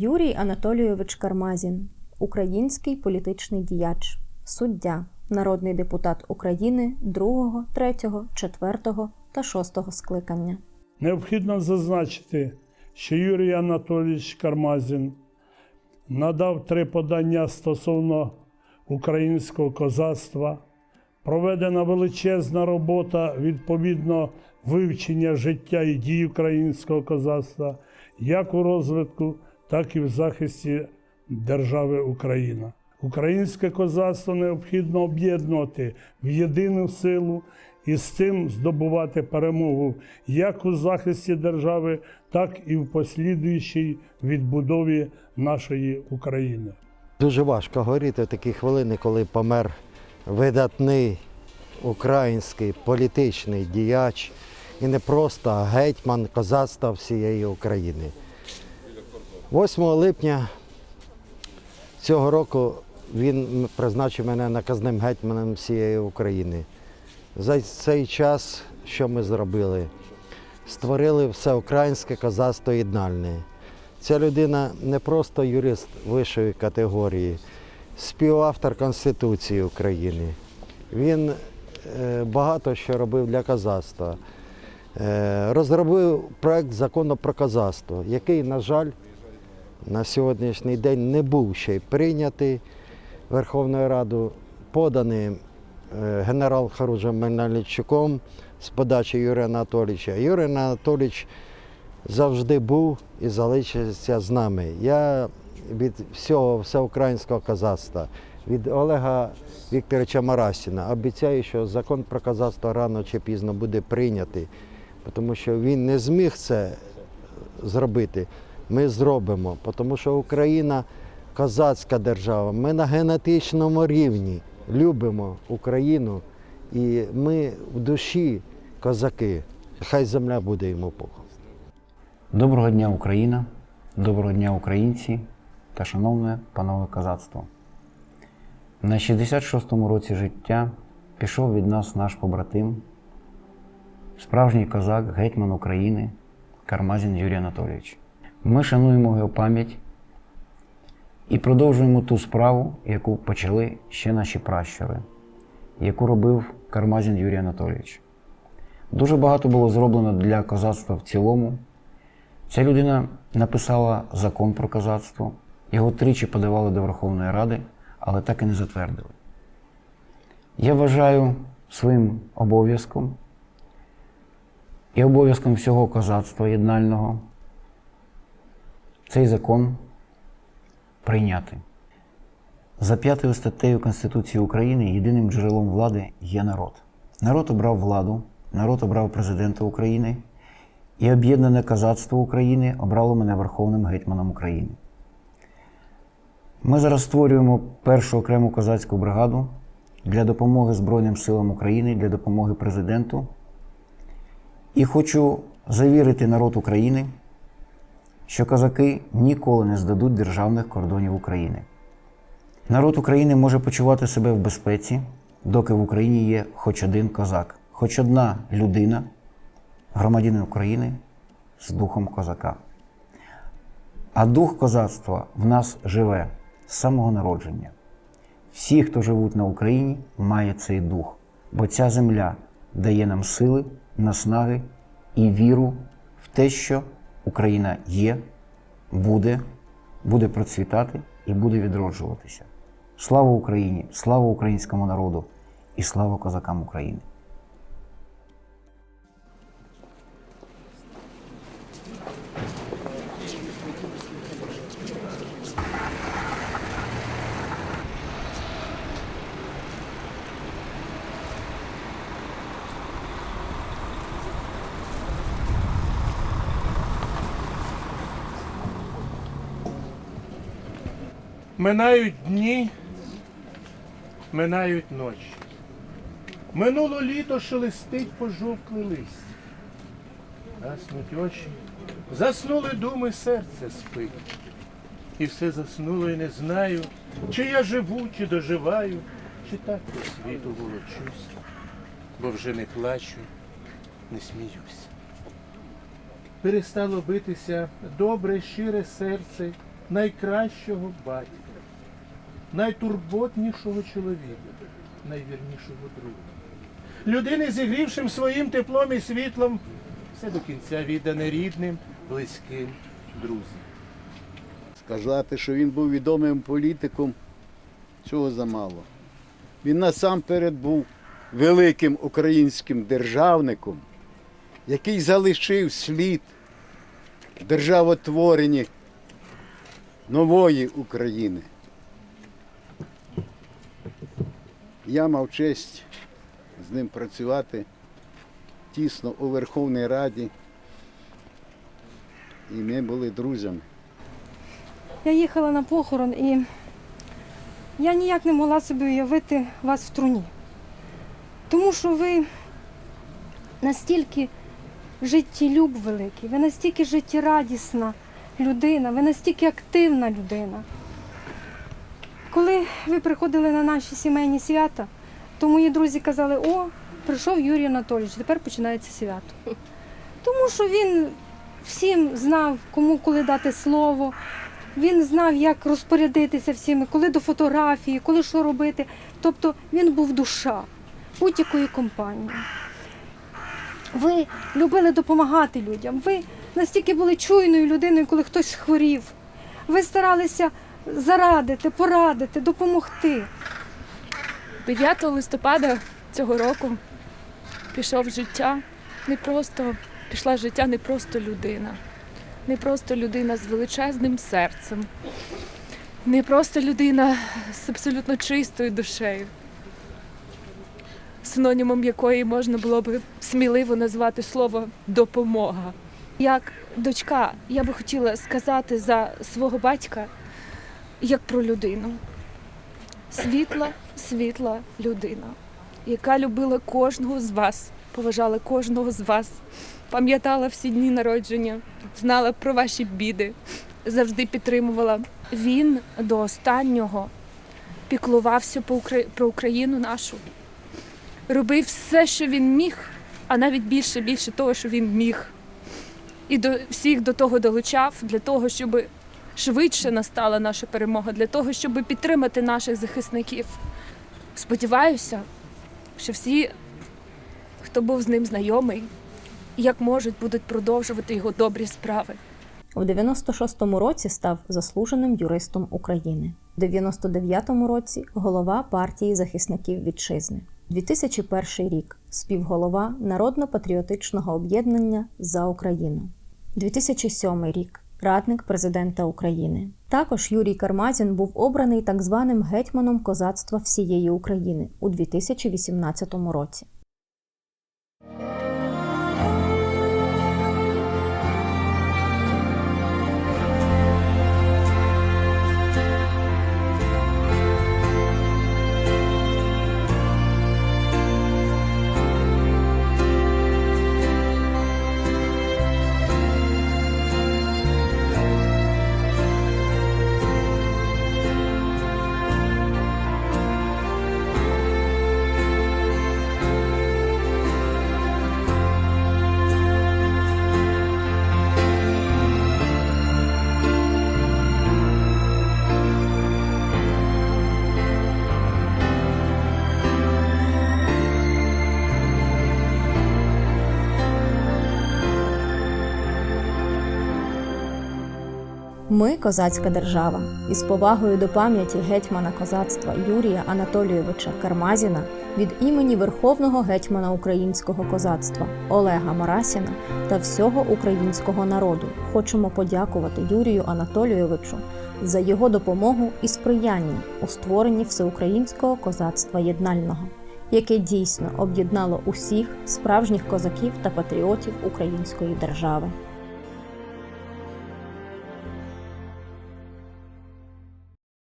Юрій Анатолійович Кармазін, український політичний діяч, суддя, народний депутат України 2, 3, 4 та 6 скликання. Необхідно зазначити, що Юрій Анатолійович Кармазін надав три подання стосовно українського козацтва. Проведена величезна робота відповідно вивчення життя і дій українського козацтва як у розвитку, так і в захисті держави Україна. Українське козацтво необхідно об'єднувати в єдину силу і з цим здобувати перемогу як у захисті держави, так і в послідуючій відбудові нашої України. Дуже важко говорити в такі хвилини, коли помер видатний український політичний діяч і не просто гетьман козацтва всієї України. 8 липня цього року він призначив мене наказним гетьманом всієї України. За цей час, що ми зробили? Створили всеукраїнське козацтво єднальне. Ця людина не просто юрист вищої категорії, співавтор Конституції України. Він е, багато що робив для козацтва. Е, Розробив проект закону про козацтво, який, на жаль, на сьогоднішній день не був ще й прийнятий Верховною Радою, поданий е, генерал Харужем Мельничуком з подачі Юрія Анатолійовича. Юрій Анатолійович завжди був і залишиться з нами. Я від всього всеукраїнського козацтва, від Олега Вікторовича Марасіна обіцяю, що закон про козацтво рано чи пізно буде прийнятий, тому що він не зміг це зробити. Ми зробимо, тому що Україна козацька держава. Ми на генетичному рівні любимо Україну і ми в душі козаки. Хай земля буде йому Богом. Доброго дня, Україна! Доброго дня, українці та шановне панове козацтво. На 66-му році життя пішов від нас наш побратим, справжній козак, гетьман України Кармазін Юрій Анатолійович. Ми шануємо його пам'ять і продовжуємо ту справу, яку почали ще наші пращури, яку робив Кармазін Юрій Анатолійович. Дуже багато було зроблено для козацтва в цілому. Ця людина написала закон про козацтво, його тричі подавали до Верховної Ради, але так і не затвердили. Я вважаю своїм обов'язком і обов'язком всього козацтва єднального цей закон прийняти. За п'ятою статтею Конституції України єдиним джерелом влади є народ. Народ обрав владу, народ обрав президента України, і об'єднане козацтво України обрало мене Верховним гетьманом України. Ми зараз створюємо першу окрему козацьку бригаду для допомоги Збройним силам України, для допомоги президенту. І хочу завірити народ України, що козаки ніколи не здадуть державних кордонів України. Народ України може почувати себе в безпеці, доки в Україні є хоч один козак, хоч одна людина, громадянин України з духом козака. А дух козацтва в нас живе з самого народження. Всі, хто живуть на Україні, має цей дух, бо ця земля дає нам сили, наснаги і віру в те, що Україна є, буде, буде процвітати і буде відроджуватися. Слава Україні! Слава українському народу і слава козакам України! Минають дні, минають ночі. Минуло літо шелестить пожовклий лист. Гаснуть очі, заснули думи, серце спить. І все заснуло, і не знаю, чи я живу, чи доживаю, чи так по світу волочусь, бо вже не плачу, не сміюсь. Перестало битися добре, щире серце, найкращого батька, найтурботнішого чоловіка, найвірнішого друга. Людини, зігрівшим своїм теплом і світлом, все до кінця віддане рідним, близьким друзям. Сказати, що він був відомим політиком, цього замало. Він насамперед був великим українським державником, який залишив слід державотворенні нової України. Я мав честь з ним працювати тісно у Верховній Раді, і ми були друзями. Я їхала на похорон і я ніяк не могла собі уявити вас в труні. Тому що ви настільки життєлюб великий, ви настільки життєрадісна людина, ви настільки активна людина. Коли ви приходили на наші сімейні свята, то мої друзі казали, о, прийшов Юрій Анатолійович, тепер починається свято. Тому що він всім знав, кому коли дати слово, він знав, як розпорядитися всіми, коли до фотографії, коли що робити. Тобто він був душа будь-якої компанії. Ви любили допомагати людям. Ви настільки були чуйною людиною, коли хтось хворів. Ви старалися зарадити, порадити, допомогти. 9 листопада цього року пішов життя не просто пішла життя не просто людина, не просто людина з величезним серцем, не просто людина з абсолютно чистою душею, синонімом якої можна було б сміливо назвати слово допомога. Як дочка, я би хотіла сказати за свого батька як про людину світла, світла людина, яка любила кожного з вас, поважала кожного з вас, пам'ятала всі дні народження, знала про ваші біди, завжди підтримувала. Він до останнього піклувався про Україну нашу, робив все, що він міг, а навіть більше, більше того, що він міг. І до всіх до того долучав для того, щоб швидше настала наша перемога для того, щоб підтримати наших захисників. Сподіваюся, що всі, хто був з ним знайомий, як можуть, будуть продовжувати його добрі справи. У 96-му році став заслуженим юристом України. У 99-му році голова партії захисників вітчизни. 2001 рік співголова Народно-патріотичного об'єднання за Україну. 2007 рік радник президента України. Також Юрій Кармазін був обраний так званим гетьманом козацтва всієї України у 2018 році. Ми козацька держава. Із повагою до пам'яті гетьмана козацтва Юрія Анатолійовича Кармазіна від імені Верховного гетьмана українського козацтва Олега Марасіна та всього українського народу хочемо подякувати Юрію Анатолійовичу за його допомогу і сприяння у створенні всеукраїнського козацтва єднального, яке дійсно об'єднало усіх справжніх козаків та патріотів української держави.